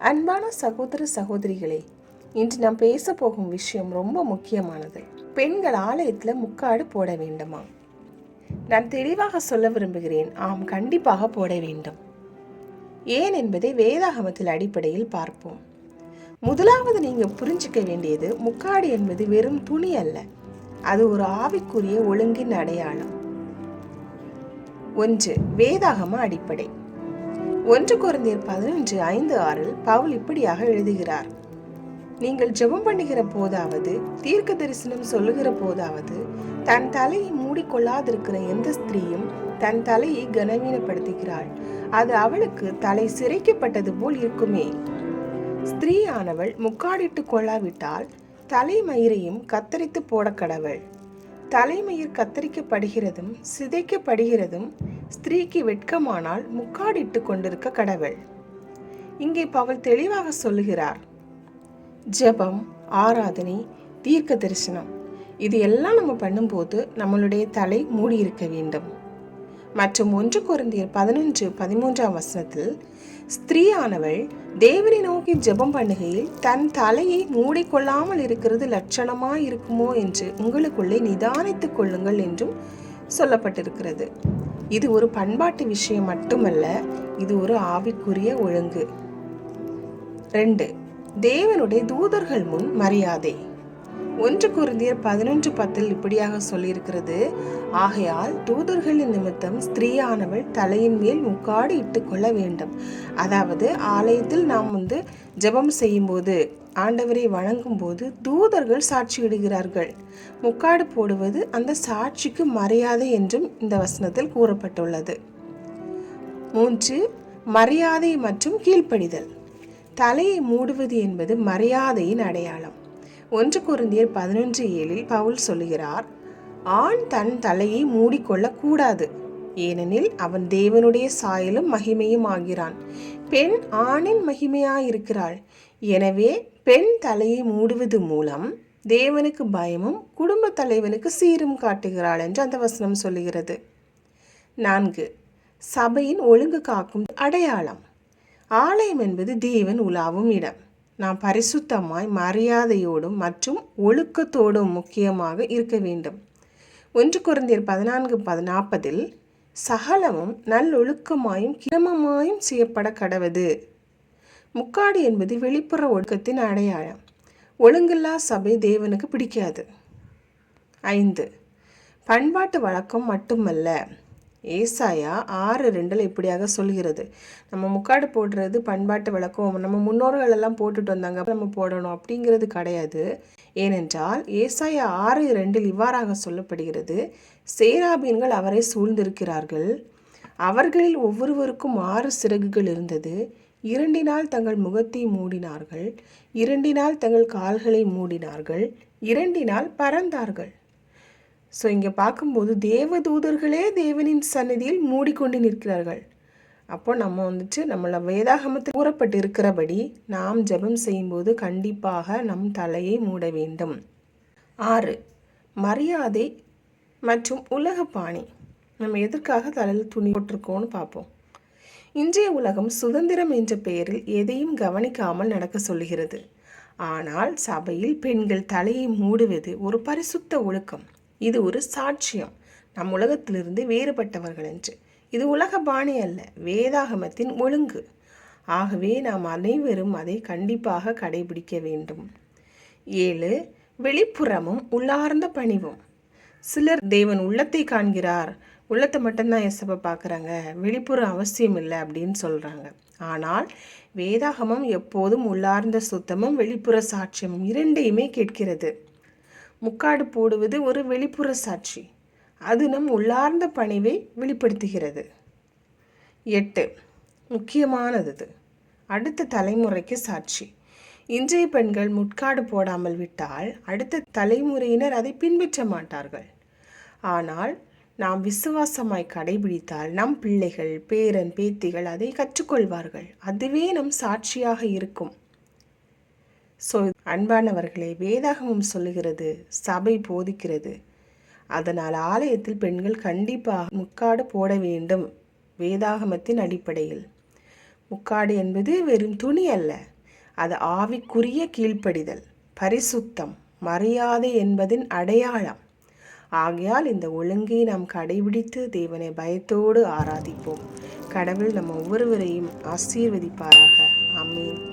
அன்பான சகோதர சகோதரிகளே இன்று நாம் பேச போகும் விஷயம் ரொம்ப முக்கியமானது. பெண்கள் ஆலயத்தில் முக்காடு போட வேண்டுமா? நான் தெளிவாக சொல்ல விரும்புகிறேன் ஆம் கண்டிப்பாக போட வேண்டும். ஏன் என்பதை வேதாகமத்தில் அடிப்படையில் பார்ப்போம். முதலாவது நீங்கள் புரிஞ்சுக்க வேண்டியது முக்காடு என்பது வெறும் துணி அல்ல அது ஒரு ஆவிக்குரிய ஒழுங்கின் அடையாளம். ஒன்று வேதாகம அடிப்படை. ஒன்று குருந்தியர் பதினொன்று ஐந்து ஆறில் பவுல் இப்படியாக எழுதுகிறார். நீங்கள் ஜெபம் பண்ணுகிற போதாவது தீர்க்க தரிசனம் சொல்லுகிற போதாவது தன் தலையை மூடிக்கொள்ளாதிருக்கிற எந்த ஸ்திரீயும் தன் தலையை கனவீனப்படுத்துகிறாள். அது அவளுக்கு தலை சிறைக்கப்பட்டது போல் இருக்குமே. ஸ்திரீயானவள் முக்காடிட்டு கொள்ளாவிட்டால் தலை மயிரையும் கத்தரித்து போட கடவள் தலைமயிர் கத்தரிக்கப்படுகிறதும் சிதைக்கப்படுகிறதும் ஸ்திரீக்கு வெட்கமானால் முக்காடிட்டு கொண்டிருக்க கடவுள். இங்கே பவல் தெளிவாக சொல்லுகிறார் ஜெபம் ஆராதனை தீர்க்க தரிசனம் இது எல்லாம் நம்ம பண்ணும்போது நம்மளுடைய தலை மூடி இருக்க வேண்டும். மற்றும் ஒன்று குருந்தியர் பதினொன்று பதிமூன்றாம் வசனத்தில் ஸ்திரீயானவள் தேவனை நோக்கி ஜெபம் பண்ணுகையில் தன் தலையை மூடிக்கொள்ளாமல் இருக்கிறது லட்சணமாக இருக்குமோ என்று உங்களுக்குள்ளே நிதானித்துக் கொள்ளுங்கள் என்றும் சொல்லப்பட்டிருக்கிறது. இது ஒரு பண்பாட்டு விஷயம் மட்டுமல்ல இது ஒரு ஆவிக்குரிய ஒழுங்கு. ரெண்டு தேவனுடைய தூதர்கள் முன் மரியாதை. ஒன்று குருந்தியர் பதினொன்று பத்தில் இப்படியாக சொல்லியிருக்கிறது. ஆகையால் தூதர்களின் நிமித்தம் ஸ்திரீயானவள் தலையின் மேல் முக்காடு இட்டுக்கொள்ள வேண்டும். அதாவது ஆலயத்தில் நாம் வந்து ஜெபம் செய்யும்போது ஆண்டவரை வணங்கும் போது தூதர்கள் சாட்சியிடுகிறார்கள் முக்காடு போடுவது அந்த சாட்சிக்கு மரியாதை என்றும் இந்த வசனத்தில் கூறப்பட்டுள்ளது. மூன்று மரியாதை மற்றும் கீழ்ப்படிதல். தலையை மூடுவது என்பது மரியாதையின் அடையாளம். ஒன்று குருந்தியர் பதினொன்று ஏழில் பவுல் சொல்லுகிறார் ஆண் தன் தலையை மூடிக்கொள்ளக்கூடாது. ஏனெனில் அவன் தேவனுடைய சாயலும் மகிமையும் ஆகிறான். பெண் ஆணின் மகிமையாயிருக்கிறாள். எனவே பெண் தலையை மூடுவது மூலம் தேவனுக்கு பயமும் குடும்ப தலைவனுக்கு சீரும் காட்டுகிறாள் என்று அந்த வசனம் சொல்லுகிறது. நான்கு சபையின் ஒழுங்கு காக்கும் அடையாளம். ஆலயம் என்பது தேவன் உலாவும் இடம். நாம் பரிசுத்தமாய் மரியாதையோடும் மற்றும் ஒழுக்கத்தோடும் முக்கியமாக இருக்க வேண்டும். ஒன்று குறைந்தர் பதினான்கு பதினாற்பதில் சகலமும் நல்லொழுக்கமாயும் கிரமமாயும் செய்யப்பட கடவது. முக்காடு என்பது வெளிப்புற ஒழுக்கத்தின் அடையாளம். ஒழுங்கில்லா சபை தேவனுக்கு பிடிக்காது. ஐந்து பண்பாட்டு வழக்கம் மட்டுமல்ல ஏசாயா ஆறு ரெண்டில் இப்படியாக சொல்கிறது. நம்ம முக்காடு போடுறது பண்பாட்டு வழக்கம். நம்ம முன்னோர்கள் எல்லாம் போட்டுட்டு வந்தாங்க. நம்ம போடணும் அப்படிங்கிறது கிடையாது. ஏனென்றால் ஏசாயா ஆறு ரெண்டில் இவ்வாறாக சொல்லப்படுகிறது. சேராபீன்கள் அவரை சூழ்ந்திருக்கிறார்கள். அவர்களில் ஒவ்வொருவருக்கும் ஆறு சிறகுகள் இருந்தது. இரண்டினால் தங்கள் முகத்தை மூடினார்கள். இரண்டினால் தங்கள் கால்களை மூடினார்கள். இரண்டினால் பறந்தார்கள். ஸோ இங்கே பார்க்கும்போது தேவதூதர்களே தேவனின் சன்னதியில் மூடிக்கொண்டு நிற்கிறார்கள். அப்போ நம்ம வந்துட்டு நம்மளை வேதாகமத்தில் கூறப்பட்டு இருக்கிறபடி நாம் ஜெபம் செய்யும்போது கண்டிப்பாக நம் தலையை மூட வேண்டும். ஆறு மரியாதை மற்றும் உலக பாணி. நம்ம எதற்காக தலையில் துணி போட்டிருக்கோம்னு பார்ப்போம். இன்றைய உலகம் சுதந்திரம் என்ற பெயரில் எதையும் கவனிக்காமல் நடக்க சொல்லுகிறது. ஆனால் சபையில் பெண்கள் தலையை மூடுவது ஒரு பரிசுத்த ஒழுக்கம். இது ஒரு சாட்சியம். நம் உலகத்திலிருந்து வேறுபட்டவர்கள் என்று. இது உலக பாணி அல்ல வேதாகமத்தின் ஒழுங்கு. ஆகவே நாம் அனைவரும் அதை கண்டிப்பாக கடைபிடிக்க வேண்டும். ஏழு வெளிப்புறமும் உள்ளார்ந்த பணிவும். சிலர் தேவன் உள்ளத்தை காண்கிறார். உள்ளத்தை மட்டும்தான் எசப்ப பார்க்குறாங்க. வெளிப்புறம் அவசியம் இல்லை அப்படின்னு சொல்கிறாங்க ஆனால் வேதாகமம் எப்போதும் உள்ளார்ந்த சுத்தமும் வெளிப்புற சாட்சியமும் இரண்டையுமே கேட்கிறது. முக்காடு போடுவது ஒரு வெளிப்புற சாட்சி. அது நம் உள்ளார்ந்த பணிவை வெளிப்படுத்துகிறது. எட்டு. முக்கியமானது. இது. அடுத்த தலைமுறைக்கு சாட்சி. இன்றைய பெண்கள் முட்காடு போடாமல் விட்டால் அடுத்த தலைமுறையினர் அதை பின்பற்ற மாட்டார்கள். ஆனால் நாம் விசுவாசமாய் கடைபிடித்தால் நம் பிள்ளைகள் பேரன் பேத்திகள் அதை கற்றுக்கொள்வார்கள். அதுவே நம் சாட்சியாக இருக்கும். ஸோ அன்பானவர்களே வேதாகமம் சொல்லுகிறது சபை போதிக்கிறது. அதனால் ஆலயத்தில் பெண்கள் கண்டிப்பாக முக்காடு போட வேண்டும் வேதாகமத்தின் அடிப்படையில். முக்காடு என்பது வெறும் துணி அல்ல அது ஆவிக்குரிய கீழ்ப்படிதல் பரிசுத்தம் மரியாதை என்பதின் அடையாளம். ஆகையால் இந்த ஒழுங்கை நாம் கடைபிடித்து தேவனை பயத்தோடு ஆராதிப்போம். கடவுள் நம் ஒவ்வொருவரையும் ஆசீர்வதிப்பாராக. அம்மீன்